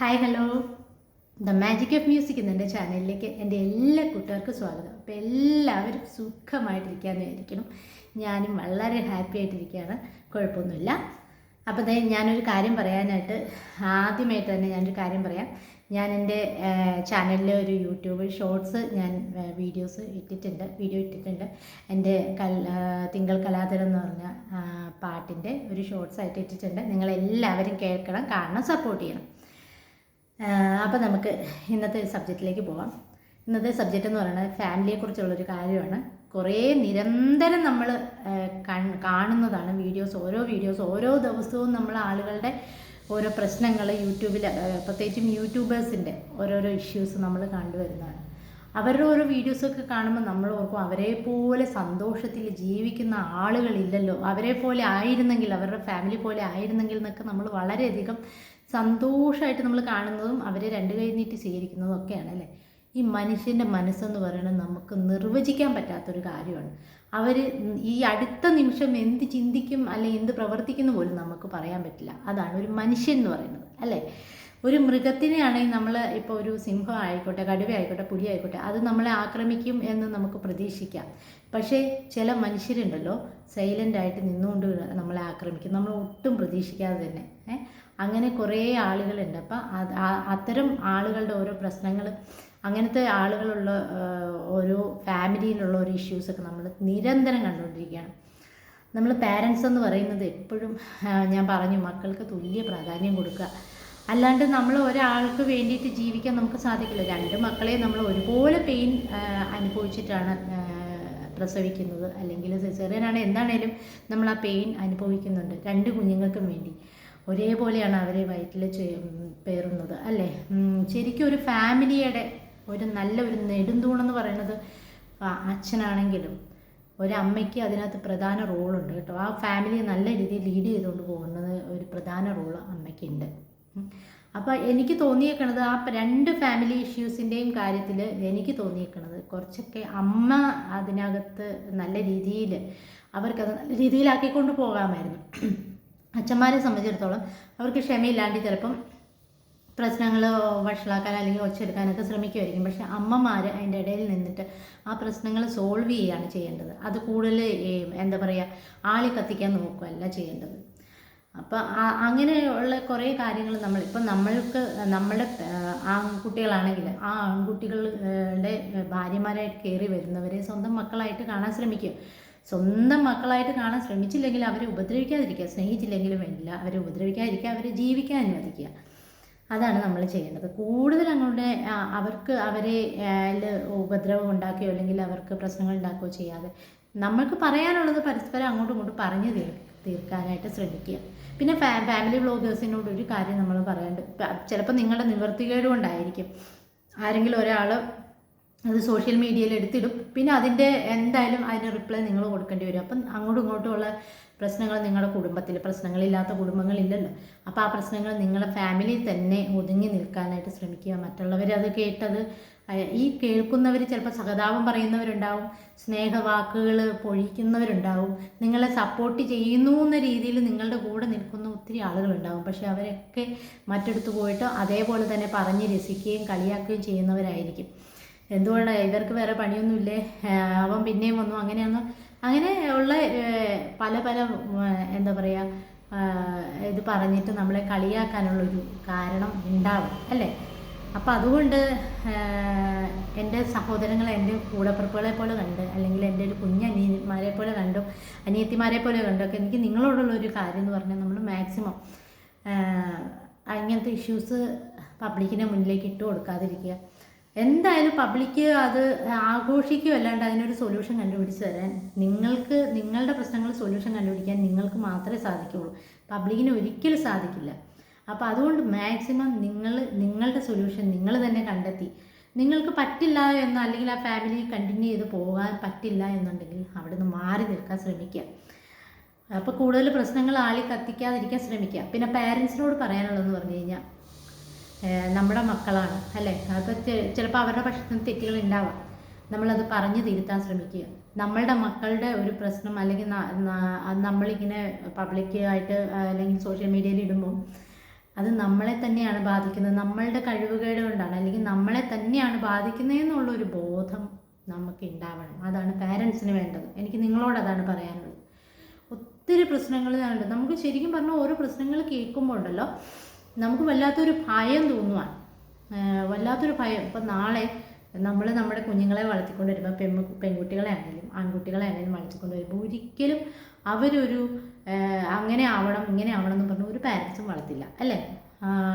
Hi hello the magic of music എന്ന ചാനലിലേക്ക് എന്റെ എല്ലാ കൂട്ടുകാർക്കും സ്വാഗതം. അപ്പോൾ എല്ലാവരും സുഖമായിട്ടിരിക്കാമെന്ന് വിചാരിക്കണം ഞാനും വളരെ ഹാപ്പി ആയിട്ടിരിക്കുകയാണ്. കുഴപ്പമൊന്നുമില്ല. അപ്പോൾ ദേ ഞാനൊരു കാര്യം പറയാനായിട്ട് ആദ്യമായിട്ട് തന്നെ ഞാനൊരു കാര്യം പറയാം. ഞാൻ എന്റെ ചാനലിൽ ഒരു യൂട്യൂബ് ഷോർട്സ് ഞാൻ വീഡിയോസ് ഇട്ടിട്ടുണ്ട്. വീഡിയോ ഇട്ടിട്ടുണ്ട്. എന്റെ കൽ തിങ്കൾ കലാതരം എന്ന് പറഞ്ഞ പാട്ടിന്റെ ഒരു ഷോർട്സ് ആയിട്ട് ഇട്ടിട്ടുണ്ട്. നിങ്ങളെല്ലാവരും കേൾക്കണം കാണണം സപ്പോർട്ട് ചെയ്യണം. അപ്പോൾ നമുക്ക് ഇന്നത്തെ സബ്ജക്റ്റിലേക്ക് പോവാം. ഇന്നത്തെ സബ്ജക്റ്റ് എന്ന് പറയുന്നത് ഫാമിലിയെക്കുറിച്ചുള്ളൊരു കാര്യമാണ്. കുറേ നിരന്തരം നമ്മൾ കാണുന്നതാണ് വീഡിയോസ് ഓരോ വീഡിയോസ് ഓരോ ദിവസവും നമ്മൾ ആളുകളുടെ ഓരോ പ്രശ്നങ്ങൾ യൂട്യൂബിൽ പ്രത്യേകിച്ചും യൂട്യൂബേഴ്സിന്റെ ഓരോരോ ഇഷ്യൂസ് നമ്മൾ കണ്ടുവരുന്നതാണ് അവരുടെ ഓരോ വീഡിയോസൊക്കെ കാണുമ്പോൾ നമ്മൾ ഓർക്കും അവരെ പോലെ സന്തോഷത്തിൽ ജീവിക്കുന്ന ആളുകളില്ലല്ലോ. അവരെ പോലെ ആയിരുന്നെങ്കിൽ അവരുടെ ഫാമിലി പോലെ ആയിരുന്നെങ്കിൽ എന്നൊക്കെ നമ്മൾ വളരെയധികം സന്തോഷമായിട്ട് നമ്മൾ കാണുന്നതും അവരെ രണ്ട് കൈ നീട്ടി സ്വീകരിക്കുന്നതും ഒക്കെയാണ് അല്ലേ? ഈ മനുഷ്യന്റെ മനസ്സെന്ന് പറയുന്നത് നമുക്ക് നിർവചിക്കാൻ പറ്റാത്തൊരു കാര്യമാണ്. അവർ ഈ അടുത്ത നിമിഷം എന്ത് ചിന്തിക്കും അല്ലെങ്കിൽ എന്ത് പ്രവർത്തിക്കുന്നു പോലും നമുക്ക് പറയാൻ പറ്റില്ല. അതാണ് ഒരു മനുഷ്യൻ എന്ന് പറയുന്നത് അല്ലേ? ഒരു മൃഗത്തിനെ മൃഗത്തിനെയാണെങ്കിൽ നമ്മൾ ഇപ്പോൾ ഒരു സിംഹം ആയിക്കോട്ടെ കടുവ ആയിക്കോട്ടെ പുലി ആയിക്കോട്ടെ അത് നമ്മളെ ആക്രമിക്കും എന്ന് നമുക്ക് പ്രതീക്ഷിക്കാം. പക്ഷേ ചില മനുഷ്യരുണ്ടല്ലോ സൈലന്റായിട്ട് നിന്നുകൊണ്ട് നമ്മളെ ആക്രമിക്കും. നമ്മൾ ഒട്ടും പ്രതീക്ഷിക്കാതെ തന്നെ? അങ്ങനെ കുറേ ആളുകളുണ്ട്. അപ്പം അത്തരം ആളുകളുടെ ഓരോ പ്രശ്നങ്ങൾ അങ്ങനത്തെ ആളുകളുള്ള ഓരോ ഫാമിലിയിലുള്ള ഓരോ ഇഷ്യൂസൊക്കെ നമ്മൾ നിരന്തരം കണ്ടുകൊണ്ടിരിക്കുകയാണ്. നമ്മൾ പാരൻസ് എന്ന് പറയുന്നത് എപ്പോഴും ഞാൻ പറഞ്ഞു മക്കൾക്ക് തുല്യ പ്രാധാന്യം കൊടുക്കുക. അല്ലാണ്ട് നമ്മൾ ഒരാൾക്ക് വേണ്ടിയിട്ട് ജീവിക്കാൻ നമുക്ക് സാധിക്കില്ല. രണ്ട് മക്കളെ നമ്മൾ ഒരുപോലെ പെയിൻ അനുഭവിച്ചിട്ടാണ് പ്രസവിക്കുന്നത്. അല്ലെങ്കിൽ സിസേറിയനാണ് എന്താണേലും നമ്മൾ ആ പെയിൻ അനുഭവിക്കുന്നുണ്ട്. രണ്ട് കുഞ്ഞുങ്ങൾക്കും വേണ്ടി. ഒരേപോലെയാണ് അവരെ വയറ്റിൽ പേറുന്നത് അല്ലേ? ശരിക്കും ഒരു ഫാമിലിയുടെ ഒരു നല്ല ഒരു നെടുന്തൂണെന്ന് പറയുന്നത് അച്ഛനാണെങ്കിലും ഒരമ്മയ്ക്ക് അതിനകത്ത് പ്രധാന റോളുണ്ട് കേട്ടോ. ആ ഫാമിലിയെ നല്ല രീതിയിൽ ലീഡ് ചെയ്തുകൊണ്ട് പോകുന്നത് ഒരു പ്രധാന റോൾ അമ്മയ്ക്കുണ്ട്. അപ്പോൾ എനിക്ക് തോന്നിയേക്കണത് ആ രണ്ട് ഫാമിലി ഇഷ്യൂസിന്റെയും കാര്യത്തിൽ എനിക്ക് തോന്നിയേക്കണത് കുറച്ചൊക്കെ അമ്മ അതിനകത്ത് നല്ല രീതിയിൽ അവർക്കത് നല്ല രീതിയിലാക്കിക്കൊണ്ട് പോകാമായിരുന്നു. അച്ഛന്മാരെ സംബന്ധിച്ചിടത്തോളം അവർക്ക് ക്ഷമയില്ലാണ്ട് ചിലപ്പം പ്രശ്നങ്ങൾ വഷളാക്കാൻ അല്ലെങ്കിൽ ഒച്ചെടുക്കാനൊക്കെ ശ്രമിക്കുമായിരിക്കും. പക്ഷെ അമ്മമാർ അതിന്റെ ഇടയിൽ നിന്നിട്ട് ആ പ്രശ്നങ്ങൾ സോൾവ് ചെയ്യുകയാണ് ചെയ്യേണ്ടത്. അത് കൂടുതൽ എന്താ പറയുക ആളി കത്തിക്കാൻ നോക്കുകയല്ല ചെയ്യേണ്ടത്. അപ്പം അങ്ങനെയുള്ള കുറേ കാര്യങ്ങൾ നമ്മൾ ഇപ്പം നമ്മൾക്ക് നമ്മുടെ ആൺകുട്ടികളാണെങ്കിൽ ആ ആൺകുട്ടികളുടെ ഭാര്യമാരായിട്ട് കയറി വരുന്നവരെ സ്വന്തം മക്കളായിട്ട് കാണാൻ ശ്രമിക്കുക. സ്വന്തം മക്കളായിട്ട് കാണാൻ ശ്രമിച്ചില്ലെങ്കിൽ അവരെ ഉപദ്രവിക്കാതിരിക്കുക സ്നേഹിച്ചില്ലെങ്കിലും വേണ്ടില്ല. അവരെ ഉപദ്രവിക്കാതിരിക്കുക അവരെ ജീവിക്കാൻ അനുവദിക്കുക. അതാണ് നമ്മൾ ചെയ്യേണ്ടത്. കൂടുതൽ അങ്ങോട്ട് അവർക്ക് അവരെ ഉപദ്രവം ഉണ്ടാക്കുകയോ അല്ലെങ്കിൽ അവർക്ക് പ്രശ്നങ്ങൾ ഉണ്ടാക്കുകയോ ചെയ്യാതെ നമ്മൾക്ക് പറയാനുള്ളത് പരസ്പരം അങ്ങോട്ടും ഇങ്ങോട്ടും പറഞ്ഞു തീർ തീർക്കാനായിട്ട് ശ്രമിക്കുക. പിന്നെ ഫാ ഫാമിലി വ്ളോഗേഴ്സിനോട് ഒരു കാര്യം നമ്മൾ പറയാണ്ട് ചിലപ്പോൾ നിങ്ങളുടെ നിവർത്തികേട് കൊണ്ടായിരിക്കും. ആരെങ്കിലും ഒരാൾ അത് സോഷ്യൽ മീഡിയയിൽ എടുത്തിടും. പിന്നെ അതിന്റെ എന്തായാലും അതിന് റിപ്ലൈ നിങ്ങൾ കൊടുക്കേണ്ടി വരും. അപ്പം അങ്ങോട്ടും ഇങ്ങോട്ടുമുള്ള പ്രശ്നങ്ങൾ നിങ്ങളുടെ കുടുംബത്തിൽ പ്രശ്നങ്ങളില്ലാത്ത കുടുംബങ്ങളില്ലല്ലോ അപ്പോൾ ആ പ്രശ്നങ്ങൾ നിങ്ങളുടെ ഫാമിലി തന്നെ ഒതുങ്ങി നിൽക്കാനായിട്ട് ശ്രമിക്കുക. മറ്റുള്ളവർ അത് കേട്ടത് ഈ കേൾക്കുന്നവർ ചിലപ്പോൾ സഹതാപം പറയുന്നവരുണ്ടാവും സ്നേഹവാക്കുകൾ പൊഴിക്കുന്നവരുണ്ടാവും. നിങ്ങളെ സപ്പോർട്ട് ചെയ്യുന്നു എന്ന രീതിയിൽ നിങ്ങളുടെ കൂടെ നിൽക്കുന്ന ഒത്തിരി ആളുകളുണ്ടാവും. പക്ഷേ അവരൊക്കെ മറ്റെടുത്ത് പോയിട്ട് അതേപോലെ തന്നെ പറഞ്ഞ് രസിക്കുകയും കളിയാക്കുകയും ചെയ്യുന്നവരായിരിക്കും. എന്തുകൊണ്ടാണ് ഇവർക്ക് വേറെ പണിയൊന്നുമില്ലേ? അവൻ പിന്നെയും വന്നു. അങ്ങനെയൊന്നും അങ്ങനെ ഉള്ള പല പല എന്താ പറയുക ഇത് പറഞ്ഞിട്ട് നമ്മളെ കളിയാക്കാനുള്ളൊരു കാരണം ഉണ്ടാവും അല്ലേ? അപ്പം അതുകൊണ്ട് എന്റെ സഹോദരങ്ങളെ എന്റെ കൂടപ്പിറപ്പുകളെ പോലെ കണ്ട് അല്ലെങ്കിൽ എന്റെ ഒരു കുഞ്ഞനിയന്മാരെ പോലെ കണ്ടു അനിയത്തിമാരെ പോലെ കണ്ടൊക്കെ എനിക്ക് നിങ്ങളോടുള്ള ഒരു കാര്യം എന്ന് പറഞ്ഞാൽ നമ്മൾ മാക്സിമം അങ്ങനത്തെ ഇഷ്യൂസ് പബ്ലിക്കിന്റെ മുന്നിലേക്ക് ഇട്ട് കൊടുക്കാതിരിക്കുക. എന്തായാലും പബ്ലിക്ക് അത് ആഘോഷിക്കുക അല്ലാണ്ട് അതിനൊരു സൊല്യൂഷൻ കണ്ടുപിടിച്ച് തരാൻ നിങ്ങൾക്ക് നിങ്ങളുടെ പ്രശ്നങ്ങൾ സൊല്യൂഷൻ കണ്ടുപിടിക്കാൻ നിങ്ങൾക്ക് മാത്രമേ സാധിക്കുകയുള്ളൂ. പബ്ലിക്കിന് ഒരിക്കലും സാധിക്കില്ല. അപ്പോൾ അതുകൊണ്ട് മാക്സിമം നിങ്ങൾ നിങ്ങളുടെ സൊല്യൂഷൻ നിങ്ങൾ തന്നെ കണ്ടെത്തി. നിങ്ങൾക്ക് പറ്റില്ല എന്ന് അല്ലെങ്കിൽ ആ ഫാമിലി കണ്ടിന്യൂ ചെയ്ത് പോകാൻ പറ്റില്ല എന്നുണ്ടെങ്കിൽ അവിടെ നിന്ന് മാറി നിൽക്കാൻ ശ്രമിക്കുക. അപ്പോൾ കൂടുതൽ പ്രശ്നങ്ങൾ ആളി കത്തിക്കാതിരിക്കാൻ ശ്രമിക്കുക. പിന്നെ പാരൻസിനോട് പറയാനുള്ളതെന്ന് പറഞ്ഞു കഴിഞ്ഞാൽ നമ്മുടെ മക്കളാണ് അല്ലേ? അപ്പോൾ ചിലപ്പോൾ അവരുടെ പക്ഷത്തിന് തെറ്റുകൾ ഉണ്ടാവാം നമ്മളത് പറഞ്ഞു തിരുത്താൻ ശ്രമിക്കുക. നമ്മളുടെ മക്കളുടെ ഒരു പ്രശ്നം അല്ലെങ്കിൽ നമ്മളിങ്ങനെ പബ്ലിക്കായിട്ട് അല്ലെങ്കിൽ സോഷ്യൽ മീഡിയയിൽ ഇടുമ്പോൾ അത് നമ്മളെ തന്നെയാണ് ബാധിക്കുന്നത്. നമ്മളുടെ കഴിവുകേട് കൊണ്ടാണ് അല്ലെങ്കിൽ നമ്മളെ തന്നെയാണ് ബാധിക്കുന്നതെന്നുള്ളൊരു ബോധം നമുക്ക് ഉണ്ടാവണം. അതാണ് പാരൻസിന് വേണ്ടത്. എനിക്ക് നിങ്ങളോട് അതാണ് പറയാനുള്ളത്. ഒത്തിരി പ്രശ്നങ്ങൾ നമുക്ക് ശരിക്കും പറഞ്ഞാൽ ഓരോ പ്രശ്നങ്ങൾ കേൾക്കുമ്പോൾ ഉണ്ടല്ലോ. നമുക്ക് വല്ലാത്തൊരു ഭയം തോന്നുവാണ്. വല്ലാത്തൊരു ഭയം. ഇപ്പം നാളെ നമ്മൾ നമ്മുടെ കുഞ്ഞുങ്ങളെ വളർത്തിക്കൊണ്ട് വരുമ്പോൾ പെമ്മ പെൺകുട്ടികളെ ആണെങ്കിലും ആൺകുട്ടികളെ ആണെങ്കിലും വളർത്തിക്കൊണ്ട് വരുമ്പോൾ ഒരിക്കലും അവരൊരു അങ്ങനെ ആവണം ഇങ്ങനെ ആവണം എന്ന് പറഞ്ഞ് ഒരു പാരൻസും വളർത്തില്ല. അല്ലേ?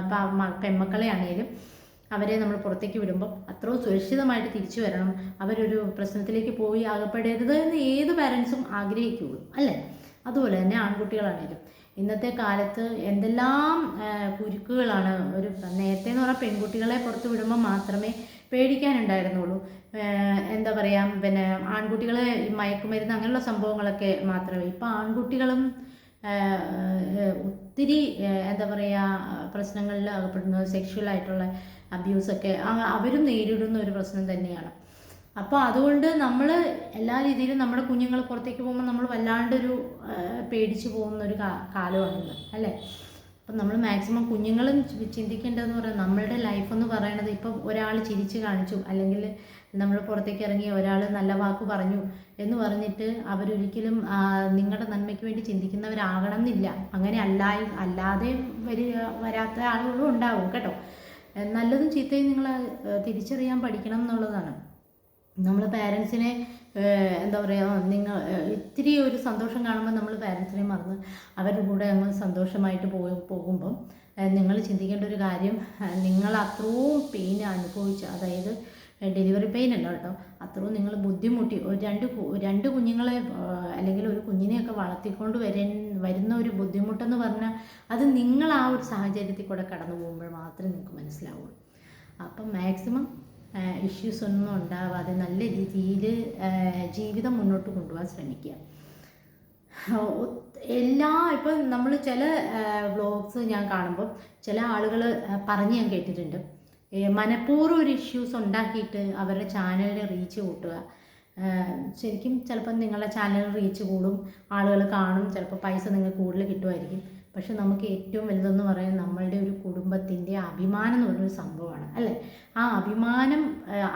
ഇപ്പം പെൺമക്കളെ ആണെങ്കിലും അവരെ നമ്മൾ പുറത്തേക്ക് വിടുമ്പോൾ അത്രയും സുരക്ഷിതമായിട്ട് തിരിച്ചു വരണം. അവരൊരു പ്രശ്നത്തിലേക്ക് പോയി അകപ്പെടരുത് എന്ന് ഏത് പാരൻസും ആഗ്രഹിക്കുകയുള്ളൂ. അല്ലേ? അതുപോലെ തന്നെ ആൺകുട്ടികളാണേലും ഇന്നത്തെ കാലത്ത് എന്തെല്ലാം കുരുക്കുകളാണ് ഒരു നേരത്തെ എന്ന് പറഞ്ഞാൽ പെൺകുട്ടികളെ പുറത്ത് വിടുമ്പോൾ മാത്രമേ പേടിക്കാനുണ്ടായിരുന്നുള്ളൂ. എന്താ പറയുക പിന്നെ ആൺകുട്ടികളെ മയക്കുമരുന്ന് അങ്ങനെയുള്ള സംഭവങ്ങളൊക്കെ മാത്രമേ. ഇപ്പം ആൺകുട്ടികളും ഒത്തിരി എന്താ പറയുക പ്രശ്നങ്ങളിൽ അകപ്പെടുന്നത് സെക്ഷൽ ആയിട്ടുള്ള അബ്യൂസൊക്കെ അവരും നേരിടുന്ന ഒരു പ്രശ്നം തന്നെയാണ്. അപ്പോൾ അതുകൊണ്ട് നമ്മൾ എല്ലാ രീതിയിലും നമ്മുടെ കുഞ്ഞുങ്ങൾ പുറത്തേക്ക് പോകുമ്പോൾ നമ്മൾ വല്ലാണ്ടൊരു പേടിച്ച് പോകുന്ന ഒരു കാ കാലമാണിന്ന് അല്ലേ? അപ്പം നമ്മൾ മാക്സിമം കുഞ്ഞുങ്ങളും ചിന്തിക്കേണ്ടതെന്ന് പറയുന്നത് നമ്മളുടെ ലൈഫ് എന്ന് പറയണത് ഇപ്പം ഒരാൾ ചിരിച്ച് കാണിച്ചു അല്ലെങ്കിൽ നമ്മൾ പുറത്തേക്ക് ഇറങ്ങി ഒരാൾ നല്ല വാക്ക് പറഞ്ഞു എന്ന് പറഞ്ഞിട്ട് അവരൊരിക്കലും നിങ്ങളുടെ നന്മയ്ക്ക് വേണ്ടി ചിന്തിക്കുന്നവരാകണം എന്നില്ല അങ്ങനെ അല്ലായും അല്ലാതെ വരിക വരാത്ത ആളുകളും ഉണ്ടാവും കേട്ടോ. നല്ലതും ചീത്തയും നിങ്ങൾ തിരിച്ചറിയാൻ പഠിക്കണം എന്നുള്ളതാണ്. നമ്മൾ പാരൻസിനെ എന്താ പറയുക നിങ്ങൾ ഇത്തിരി ഒരു സന്തോഷം കാണുമ്പോൾ നമ്മൾ പാരൻസിനെ മറന്ന് അവരുടെ കൂടെ അങ്ങ് സന്തോഷമായിട്ട് പോയി പോകുമ്പം നിങ്ങൾ ചിന്തിക്കേണ്ട ഒരു കാര്യം നിങ്ങൾ അത്രയും പെയിൻ അനുഭവിച്ച് അതായത് ഡെലിവറി പെയിൻ അല്ല കേട്ടോ അത്രയും നിങ്ങൾ ബുദ്ധിമുട്ടി രണ്ട് രണ്ട് കുഞ്ഞുങ്ങളെ അല്ലെങ്കിൽ ഒരു കുഞ്ഞിനെയൊക്കെ വളർത്തിക്കൊണ്ട് വരൻ വരുന്ന ഒരു ബുദ്ധിമുട്ടെന്ന് പറഞ്ഞാൽ അത് നിങ്ങൾ ആ ഒരു സാഹചര്യത്തിൽ കൂടെ കടന്നു പോകുമ്പോൾ മാത്രമേ നിങ്ങൾക്ക് മനസ്സിലാവുള്ളൂ. അപ്പം മാക്സിമം ഇഷ്യൂസ് ഒന്നും ഉണ്ടാവാതെ നല്ല രീതിയിൽ ജീവിതം മുന്നോട്ട് കൊണ്ടുപോകാൻ ശ്രമിക്കുക. എല്ലാ ഇപ്പം നമ്മൾ ചില വ്ളോഗ്സ് ഞാൻ കാണുമ്പോൾ ചില ആളുകൾ പറഞ്ഞ് ഞാൻ കേട്ടിട്ടുണ്ട്. മനഃപൂർവം ഒരു ഇഷ്യൂസ് ഉണ്ടാക്കിയിട്ട് അവരുടെ ചാനലിന് റീച്ച് കൂട്ടുക. ശരിക്കും ചിലപ്പം നിങ്ങളുടെ ചാനൽ റീച്ച് കൂടും ആളുകൾ കാണും ചിലപ്പോൾ പൈസ നിങ്ങൾക്ക് കൂടുതൽ കിട്ടുമായിരിക്കും. പക്ഷെ നമുക്ക് ഏറ്റവും വലുതെന്ന് പറയുന്നത് നമ്മളുടെ ഒരു കുടുംബത്തിന്റെ അഭിമാനം എന്ന് പറയുന്നൊരു സംഭവമാണ് അല്ലേ? ആ അഭിമാനം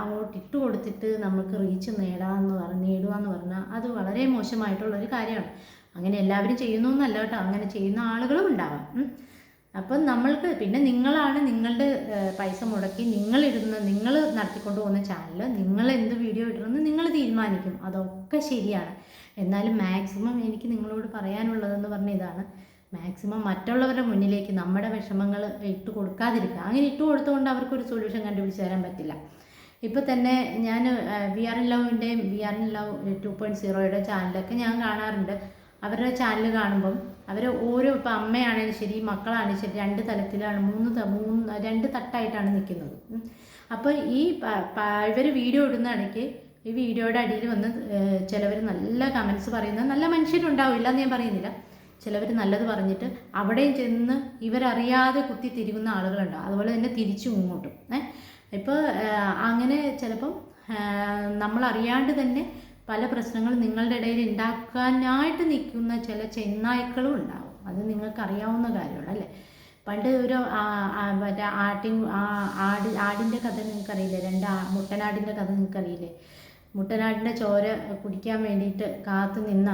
അങ്ങോട്ട് ഇട്ട് കൊടുത്തിട്ട് നമുക്ക് റീച്ച് നേടാമെന്ന് പറഞ്ഞ് നേടുക എന്ന് പറഞ്ഞാൽ അത് വളരെ മോശമായിട്ടുള്ള ഒരു കാര്യമാണ്. അങ്ങനെ എല്ലാവരും ചെയ്യുന്നു എന്നല്ല കേട്ടോ അങ്ങനെ ചെയ്യുന്ന ആളുകളും ഉണ്ടാവാം. അപ്പം നമ്മൾക്ക് പിന്നെ നിങ്ങളാണ് നിങ്ങളുടെ പൈസ മുടക്കി നിങ്ങളിടുന്ന നിങ്ങൾ നടത്തിക്കൊണ്ട് പോകുന്ന ചാനൽ നിങ്ങൾ എന്ത് വീഡിയോ ഇടണമെന്ന് നിങ്ങൾ തീരുമാനിക്കും. അതൊക്കെ ശരിയാണ്. എന്നാലും മാക്സിമം എനിക്ക് നിങ്ങളോട് പറയാനുള്ളതെന്ന് പറഞ്ഞ ഇതാണ്. മാക്സിമം മറ്റുള്ളവരുടെ മുന്നിലേക്ക് നമ്മുടെ വിഷമങ്ങൾ ഇട്ട് കൊടുക്കാതിരിക്കുക. അങ്ങനെ ഇട്ട് കൊടുത്തുകൊണ്ട് അവർക്കൊരു സൊല്യൂഷൻ കണ്ടുപിടിച്ച് തരാൻ പറ്റില്ല. ഇപ്പോൾ തന്നെ ഞാൻ V R N ലവിന്റെയും V R N love two point സീറോയുടെ ചാനലൊക്കെ ഞാൻ കാണാറുണ്ട്. അവരുടെ ചാനൽ കാണുമ്പം അവർ ഓരോ ഇപ്പം അമ്മയാണെങ്കിലും ശരി മക്കളാണെങ്കിലും ശരി രണ്ട് തലത്തിലാണ് മൂന്ന് മൂന്ന് രണ്ട് തട്ടായിട്ടാണ് നിൽക്കുന്നത് അപ്പോൾ ഈ ഇവർ വീഡിയോ ഇടുന്ന ഇടയ്ക്ക് ഈ വീഡിയോയുടെ അടിയിൽ വന്ന് ചിലവർ നല്ല കമൻസ് പറയുന്നത് നല്ല മനുഷ്യരുണ്ടാവില്ല എന്ന് ഞാൻ പറയുന്നില്ല. ചിലവർ നല്ലത് പറഞ്ഞിട്ട് അവിടെയും ചെന്ന് ഇവരറിയാതെ കുത്തി തിരികുന്ന ആളുകളുണ്ട്. അതുപോലെ തന്നെ തിരിച്ചു ഇങ്ങോട്ടും. ഏഹ് ഇപ്പോൾ അങ്ങനെ ചിലപ്പം നമ്മളറിയാണ്ട് തന്നെ പല പ്രശ്നങ്ങളും നിങ്ങളുടെ ഇടയിൽ ഉണ്ടാക്കാനായിട്ട് നിൽക്കുന്ന ചില ചെന്നായ്ക്കളും ഉണ്ടാവും. അത് നിങ്ങൾക്ക് അറിയാവുന്ന കാര്യമാണ് അല്ലേ? പണ്ട് ഒരു മറ്റേ ആട്ടിൻ ആട് ആടിന്റെ കഥ നിങ്ങൾക്കറിയില്ലേ? രണ്ട് മുട്ടനാടിന്റെ കഥ നിങ്ങൾക്കറിയില്ലേ? മുട്ടനാടിന്റെ ചോര കുടിക്കാൻ വേണ്ടിയിട്ട് കാത്തു നിന്ന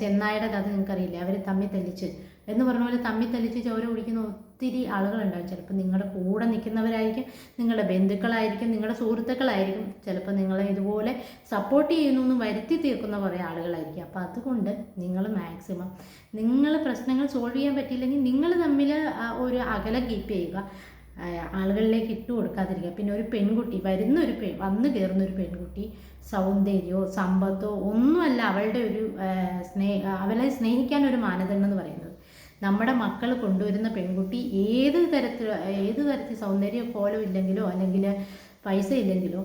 ചെന്നായുടെ കഥ നിങ്ങൾക്കറിയില്ലേ? അവർ തമ്മി തെളിച്ച്. എന്ന് പറഞ്ഞ പോലെ തമ്മി തെളിച്ച് ചോര കുടിക്കുന്ന ഒത്തിരി ആളുകളുണ്ടാവും. ചിലപ്പോൾ നിങ്ങളുടെ കൂടെ നിൽക്കുന്നവരായിരിക്കും നിങ്ങളുടെ ബന്ധുക്കളായിരിക്കും നിങ്ങളുടെ സുഹൃത്തുക്കളായിരിക്കും. ചിലപ്പോൾ നിങ്ങളെ ഇതുപോലെ സപ്പോർട്ട് ചെയ്യുന്നു എന്ന് വരുത്തി തീർക്കുന്ന കുറേ ആളുകളായിരിക്കും. അപ്പോൾ അതുകൊണ്ട് നിങ്ങൾ മാക്സിമം നിങ്ങൾ പ്രശ്നങ്ങൾ സോൾവ് ചെയ്യാൻ പറ്റിയില്ലെങ്കിൽ നിങ്ങൾ തമ്മിൽ ഒരു അകലം കീപ്പ് ചെയ്യുക. ആളുകളിലേക്ക് ഇട്ട് കൊടുക്കാതിരിക്കുക. പിന്നെ ഒരു പെൺകുട്ടി വരുന്ന ഒരു പെ വന്നു കയറുന്ന ഒരു പെൺകുട്ടി സൗന്ദര്യമോ സമ്പത്തോ ഒന്നുമല്ല അവളുടെ ഒരു സ്നേഹ അവളെ സ്നേഹിക്കാൻ ഒരു മാനദണ്ഡം എന്ന് പറയുന്നത്. നമ്മുടെ മക്കൾ കൊണ്ടുവരുന്ന പെൺകുട്ടി ഏത് തരത്തിൽ ഏത് തരത്തിൽ സൗന്ദര്യ കോലം ഇല്ലെങ്കിലോ അല്ലെങ്കിൽ പൈസ ഇല്ലെങ്കിലോ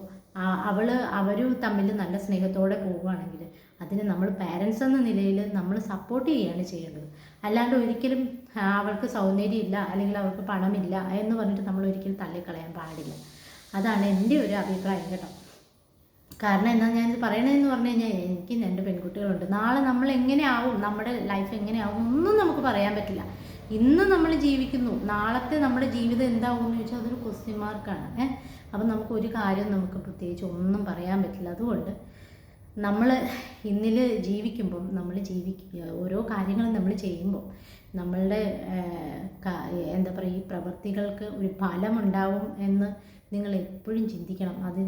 അവൾ അവരും തമ്മിൽ നല്ല സ്നേഹത്തോടെ പോവുകയാണെങ്കിൽ അതിന് നമ്മൾ പാരൻസ് എന്ന നിലയിൽ നമ്മൾ സപ്പോർട്ട് ചെയ്യുകയാണ് ചെയ്യേണ്ടത്. അല്ലാണ്ട് ഒരിക്കലും അവൾക്ക് സൗന്ദര്യം ഇല്ല അല്ലെങ്കിൽ അവൾക്ക് പണമില്ല എന്ന് പറഞ്ഞിട്ട് നമ്മൾ ഒരിക്കലും തള്ളിക്കളയാൻ പാടില്ല. അതാണ് എന്റെ ഒരു അഭിപ്രായം കേട്ടോ. കാരണം എന്താ ഞാനിത് പറയണതെന്ന് പറഞ്ഞു കഴിഞ്ഞാൽ എനിക്ക് രണ്ട് പെൺകുട്ടികളുണ്ട്. നാളെ നമ്മൾ എങ്ങനെയാവും? നമ്മുടെ ലൈഫ് എങ്ങനെയാവും? ഒന്നും നമുക്ക് പറയാൻ പറ്റില്ല. ഇന്ന് നമ്മൾ ജീവിക്കുന്നു. നാളത്തെ നമ്മുടെ ജീവിതം എന്താവും എന്ന് ചോദിച്ചാൽ അതൊരു ക്വസ്റ്റ്യൻ മാർക്കാണ് ഏഹ് അപ്പം നമുക്ക് ഒരു കാര്യം നമുക്ക് പ്രത്യേകിച്ച് ഒന്നും പറയാൻ പറ്റില്ല. അതുകൊണ്ട് നമ്മൾ ഇന്നിൽ ജീവിക്കുമ്പം നമ്മൾ ജീവിക്കുക ഓരോ കാര്യങ്ങളും നമ്മൾ ചെയ്യുമ്പോൾ നമ്മളുടെ എന്താ പറയുക ഈ പ്രവൃത്തികൾക്ക് ഒരു ഫലമുണ്ടാവും എന്ന് നിങ്ങൾ എപ്പോഴും ചിന്തിക്കണം. അത്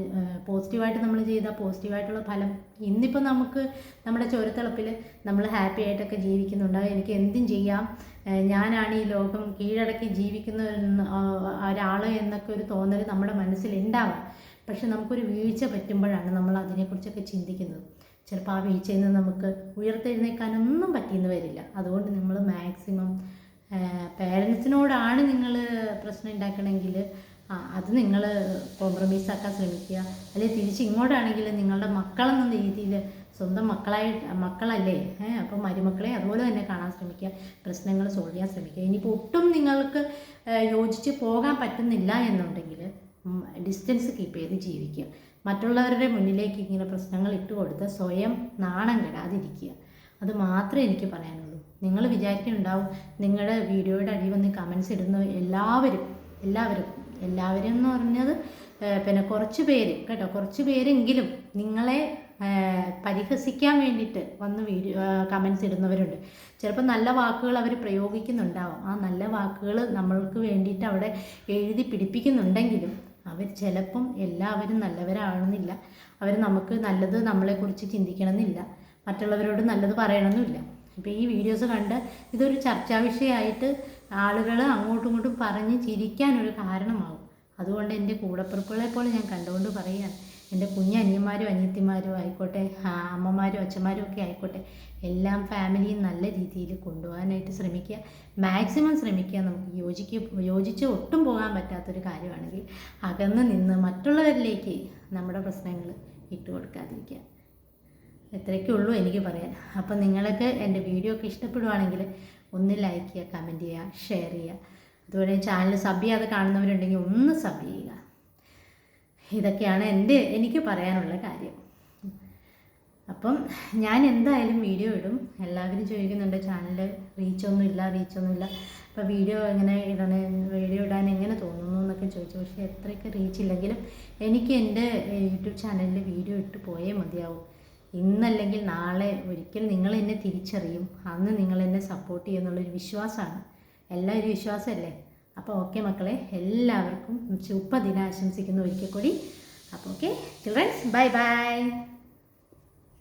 പോസിറ്റീവായിട്ട് നമ്മൾ ചെയ്താൽ പോസിറ്റീവായിട്ടുള്ള ഫലം ഇന്നിപ്പോൾ നമുക്ക് നമ്മുടെ ചുരത്തിളപ്പിൽ നമ്മൾ ഹാപ്പി ആയിട്ടൊക്കെ ജീവിക്കുന്നുണ്ടാവും എനിക്ക് എന്തും ചെയ്യാം. ഞാനാണ് ഈ ലോകം കീഴടക്കി ജീവിക്കുന്ന ഒരാൾ എന്നൊക്കെ ഒരു തോന്നൽ നമ്മുടെ മനസ്സിൽ ഉണ്ടാവാം പക്ഷെ നമുക്കൊരു വീഴ്ച പറ്റുമ്പോഴാണ് നമ്മൾ അതിനെക്കുറിച്ചൊക്കെ ചിന്തിക്കുന്നത്. ചിലപ്പോൾ ആ വീഴ്ചയിൽ നിന്ന് നമുക്ക് ഉയർത്തെഴുന്നേക്കാനൊന്നും പറ്റിയെന്ന് വരില്ല. അതുകൊണ്ട് നമ്മൾ മാക്സിമം പേരൻസിനോടാണ് നിങ്ങൾ പ്രശ്നം ഉണ്ടാക്കണമെങ്കിൽ അത് നിങ്ങൾ കോംപ്രമൈസ് ആക്കാൻ ശ്രമിക്കുക. അല്ലെങ്കിൽ തിരിച്ച് ഇങ്ങോട്ടാണെങ്കിൽ നിങ്ങളുടെ മക്കളെന്ന രീതിയിൽ സ്വന്തം മക്കളായി മക്കളല്ലേ ഏഹ് അപ്പം മരുമക്കളെ അതുപോലെ തന്നെ കാണാൻ ശ്രമിക്കുക. പ്രശ്നങ്ങൾ സോൾവ് ചെയ്യാൻ ശ്രമിക്കുക. ഇനിയിപ്പോൾ ഒട്ടും നിങ്ങൾക്ക് യോജിച്ച് പോകാൻ പറ്റുന്നില്ല എന്നുണ്ടെങ്കിൽ ഡിസ്റ്റൻസ് കീപ്പ് ചെയ്ത് ജീവിക്കുക. മറ്റുള്ളവരുടെ മുന്നിലേക്ക് ഇങ്ങനെ പ്രശ്നങ്ങൾ ഇട്ട് കൊടുത്ത് സ്വയം നാണം കെടാതിരിക്കുക. അത് മാത്രമേ എനിക്ക് പറയാനുള്ളൂ. നിങ്ങൾ വിചാരിക്കുന്നുണ്ടാവും നിങ്ങളുടെ വീഡിയോയുടെ അടി വന്ന് കമൻസ് ഇടുന്ന എല്ലാവരും എല്ലാവരും എല്ലാവരും എന്ന് പറഞ്ഞത് പിന്നെ കുറച്ച് പേര് കേട്ടോ കുറച്ച് പേരെങ്കിലും നിങ്ങളെ പരിഹസിക്കാൻ വേണ്ടിയിട്ട് വന്ന് വീഡിയോ കമൻസ് ഇടുന്നവരുണ്ട്. ചിലപ്പോൾ നല്ല വാക്കുകൾ അവർ പ്രയോഗിക്കുന്നുണ്ടാവും. ആ നല്ല വാക്കുകൾ നമ്മൾക്ക് വേണ്ടിയിട്ട് അവിടെ എഴുതി പിടിപ്പിക്കുന്നുണ്ടെങ്കിലും അവർ ചിലപ്പം എല്ലാവരും നല്ലവരാണെന്നില്ല. അവർ നമുക്ക് നല്ലത് നമ്മളെക്കുറിച്ച് ചിന്തിക്കണമെന്നില്ല. മറ്റുള്ളവരോട് നല്ലത് പറയണമെന്നില്ല. അപ്പോൾ ഈ വീഡിയോസ് കണ്ട് ഇതൊരു ചർച്ചാ വിഷയമായിട്ട് ആളുകൾ അങ്ങോട്ടും ഇങ്ങോട്ടും പറഞ്ഞ് ചിരിക്കാനൊരു കാരണമാകും അതുകൊണ്ട് എന്റെ കൂടപ്പിറപ്പുകളെ പോലെ ഞാൻ കണ്ടുകൊണ്ട് പറയുകയാണ്. എന്റെ കുഞ്ഞനിയന്മാരും അനിയത്തിമാരും ആയിക്കോട്ടെ അമ്മമാരും അച്ഛന്മാരും ഒക്കെ ആയിക്കോട്ടെ എല്ലാം ഫാമിലിയും നല്ല രീതിയിൽ കൊണ്ടുപോകാനായിട്ട് ശ്രമിക്കുക. മാക്സിമം ശ്രമിക്കുക. നമുക്ക് യോജിക്ക് യോജിച്ച് ഒട്ടും പോകാൻ പറ്റാത്തൊരു കാര്യമാണെങ്കിൽ അകന്ന് നിന്ന് മറ്റുള്ളവരിലേക്ക് നമ്മുടെ പ്രശ്നങ്ങൾ ഇട്ട് കൊടുക്കാതിരിക്കുക. ഇത്രയൊക്കെ ഉള്ളൂ എനിക്ക് പറയാൻ. അപ്പം നിങ്ങൾക്ക് എന്റെ വീഡിയോ ഒക്കെ ഇഷ്ടപ്പെടുവാണെങ്കിൽ ഒന്ന് ലൈക്ക് ചെയ്യുക കമന്റ് ചെയ്യുക ഷെയർ ചെയ്യുക. അതുപോലെ ചാനൽ സബ് ചെയ്യാതെ കാണുന്നവരുണ്ടെങ്കിൽ ഒന്ന് സബ് ചെയ്യുക. ഇതൊക്കെയാണ് എന്റെ എനിക്ക് പറയാനുള്ള കാര്യം. അപ്പം ഞാൻ എന്തായാലും വീഡിയോ ഇടും. എല്ലാവരും ചോദിക്കുന്നുണ്ട് ചാനൽ റീച്ചൊന്നും ഇല്ല റീച്ചൊന്നും ഇല്ല. അപ്പോൾ വീഡിയോ എങ്ങനെ ഇടണേ വീഡിയോ ഇടാൻ എങ്ങനെ തോന്നുന്നു എന്നൊക്കെ ചോദിച്ചു. പക്ഷേ എത്രയൊക്കെ റീച്ച് ഇല്ലെങ്കിലും എനിക്ക് എന്റെ യൂട്യൂബ് ചാനലിൽ വീഡിയോ ഇട്ട് പോയേ മതിയാവും. ഇന്നല്ലെങ്കിൽ നാളെ ഒരിക്കൽ നിങ്ങൾ എന്നെ തിരിച്ചറിയും. അന്ന് നിങ്ങൾ എന്നെ സപ്പോർട്ട് ചെയ്യുമെന്നുള്ളൊരു വിശ്വാസമാണ്. എല്ലാം ഒരു വിശ്വാസമല്ലേ? അപ്പോൾ ഓക്കെ മക്കളെ എല്ലാവർക്കും ശുഭദിനം ആശംസിക്കുന്നു ഒരിക്കൽ കൂടി. അപ്പോൾ ഓക്കെ ചിൽഡ്രൻസ് ബൈ ബൈ